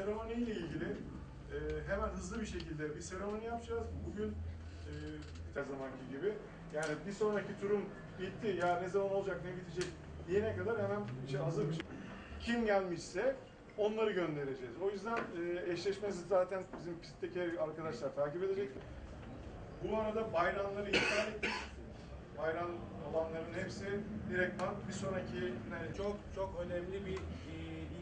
seremoniyle ilgili e, hemen hızlı bir şekilde bir seremoni yapacağız. Bugün e, her zamanki gibi. Yani bir sonraki turum bitti. Ya ne zaman olacak, ne bitecek diyene kadar hemen şey hazır bir şey. Kim gelmişse onları göndereceğiz. O yüzden e, eşleşmesi zaten bizim pistteki arkadaşlar takip edecek. Bu arada bayramları iptal ettik. Bayram olanların hepsi direktman bir sonraki yani Çok çok önemli bir e,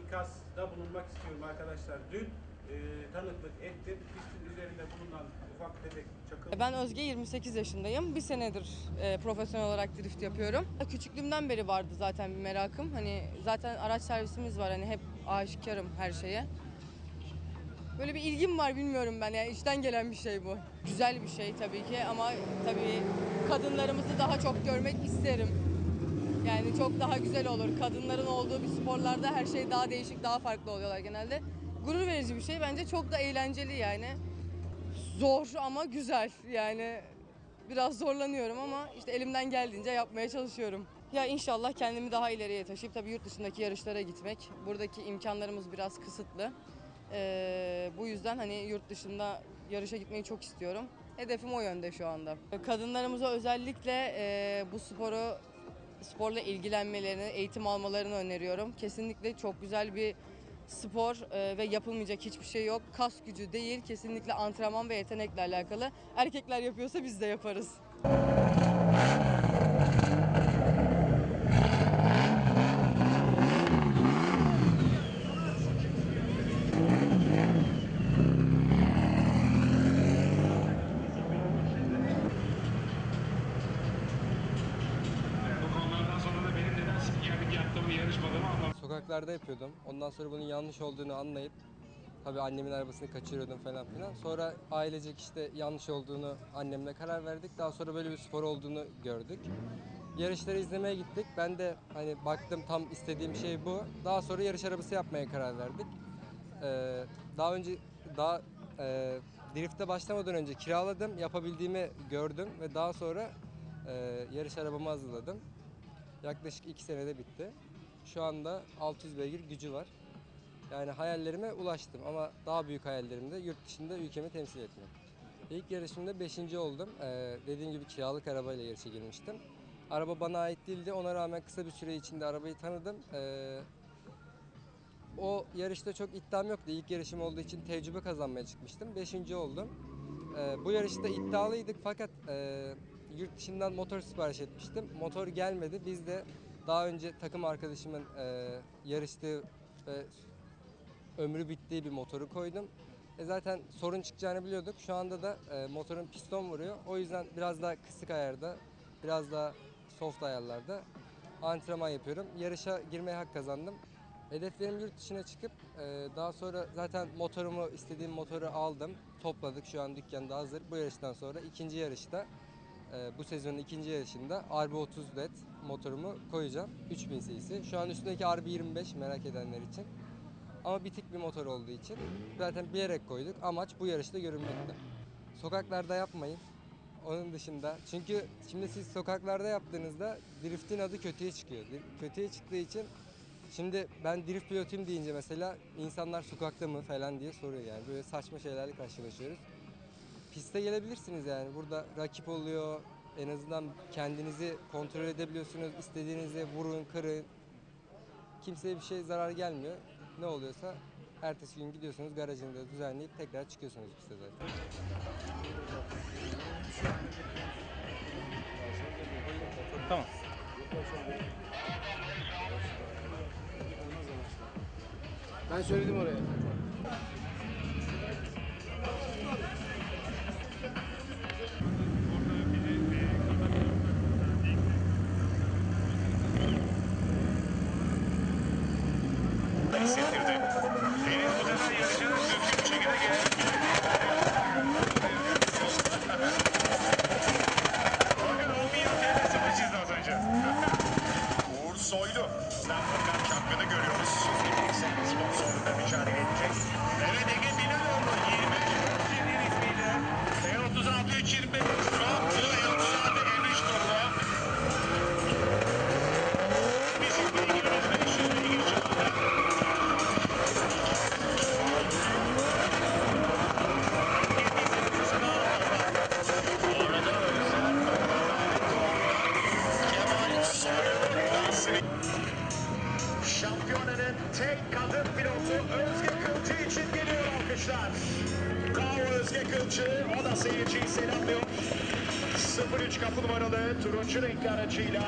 ikazda bulunmak istiyorum arkadaşlar. Dün e, tanıklık ettim. Pistin üzerinde bulunan ufak tefek çakıl Ben Özge 28 yaşındayım. Bir senedir e, profesyonel olarak drift yapıyorum. Küçüklüğümden beri vardı zaten bir merakım. Hani zaten araç servisimiz var. Hani hep aşikarım her şeye. Böyle bir ilgim var bilmiyorum ben yani içten gelen bir şey bu. Güzel bir şey tabii ki ama tabii kadınlarımızı daha çok görmek isterim. Yani çok daha güzel olur. Kadınların olduğu bir sporlarda her şey daha değişik, daha farklı oluyorlar genelde. Gurur verici bir şey. Bence çok da eğlenceli yani zor ama güzel yani biraz zorlanıyorum ama işte elimden geldiğince yapmaya çalışıyorum. Ya inşallah kendimi daha ileriye taşıyıp tabii yurt dışındaki yarışlara gitmek. Buradaki imkanlarımız biraz kısıtlı. Ee, bu yüzden hani yurt dışında yarışa gitmeyi çok istiyorum. Hedefim o yönde şu anda. Kadınlarımıza özellikle e, bu sporu sporla ilgilenmelerini, eğitim almalarını öneriyorum. Kesinlikle çok güzel bir spor e, ve yapılmayacak hiçbir şey yok. Kas gücü değil, kesinlikle antrenman ve yetenekle alakalı. Erkekler yapıyorsa biz de yaparız. Sokaklarda yapıyordum. Ondan sonra bunun yanlış olduğunu anlayıp tabii annemin arabasını kaçırıyordum falan filan. Sonra ailecek işte yanlış olduğunu annemle karar verdik. Daha sonra böyle bir spor olduğunu gördük. Yarışları izlemeye gittik. Ben de hani baktım tam istediğim şey bu. Daha sonra yarış arabası yapmaya karar verdik. Ee, daha önce daha e, drifte başlamadan önce kiraladım. Yapabildiğimi gördüm ve daha sonra e, yarış arabamı hazırladım. Yaklaşık iki senede bitti. Şu anda 600 beygir gücü var. Yani hayallerime ulaştım ama daha büyük hayallerim de yurt dışında ülkemi temsil etmek. İlk yarışımda 5. oldum. Ee, dediğim gibi kiralık arabayla yarışa girmiştim. Araba bana ait değildi. Ona rağmen kısa bir süre içinde arabayı tanıdım. Ee, o yarışta çok iddiam yoktu. İlk yarışım olduğu için tecrübe kazanmaya çıkmıştım. 5. oldum. Ee, bu yarışta iddialıydık fakat e, yurt dışından motor sipariş etmiştim. Motor gelmedi. Biz de daha önce takım arkadaşımın e, yarıştığı ve ömrü bittiği bir motoru koydum. E zaten sorun çıkacağını biliyorduk. Şu anda da e, motorun piston vuruyor. O yüzden biraz daha kısık ayarda, biraz daha soft ayarlarda antrenman yapıyorum. Yarışa girmeye hak kazandım. Hedeflerim yurt dışına çıkıp e, daha sonra zaten motorumu istediğim motoru aldım. Topladık şu an dükkanda hazır. Bu yarıştan sonra ikinci yarışta e, bu sezonun ikinci yarışında RB30 LED motorumu koyacağım. 3000 cc. Şu an üstündeki RB25 merak edenler için. Ama bitik bir motor olduğu için zaten bilerek koyduk. Amaç bu yarışta görünmekti. Sokaklarda yapmayın. Onun dışında çünkü şimdi siz sokaklarda yaptığınızda driftin adı kötüye çıkıyor. Kötüye çıktığı için şimdi ben drift pilotuyum deyince mesela insanlar sokakta mı falan diye soruyor yani. Böyle saçma şeylerle karşılaşıyoruz. Piste gelebilirsiniz yani. Burada rakip oluyor. En azından kendinizi kontrol edebiliyorsunuz. İstediğinizi vurun, kırın. Kimseye bir şey zarar gelmiyor. Ne oluyorsa ertesi gün gidiyorsunuz garajınızda düzenleyip tekrar çıkıyorsunuz piste zaten. Tamam. Ben söyledim oraya. sentirte tek kadın pilotu Özge Kılcı için geliyor alkışlar. Kao Özge Kılcı, o da seyirciyi selamlıyor. 03 kapı numaralı turuncu renkli aracıyla...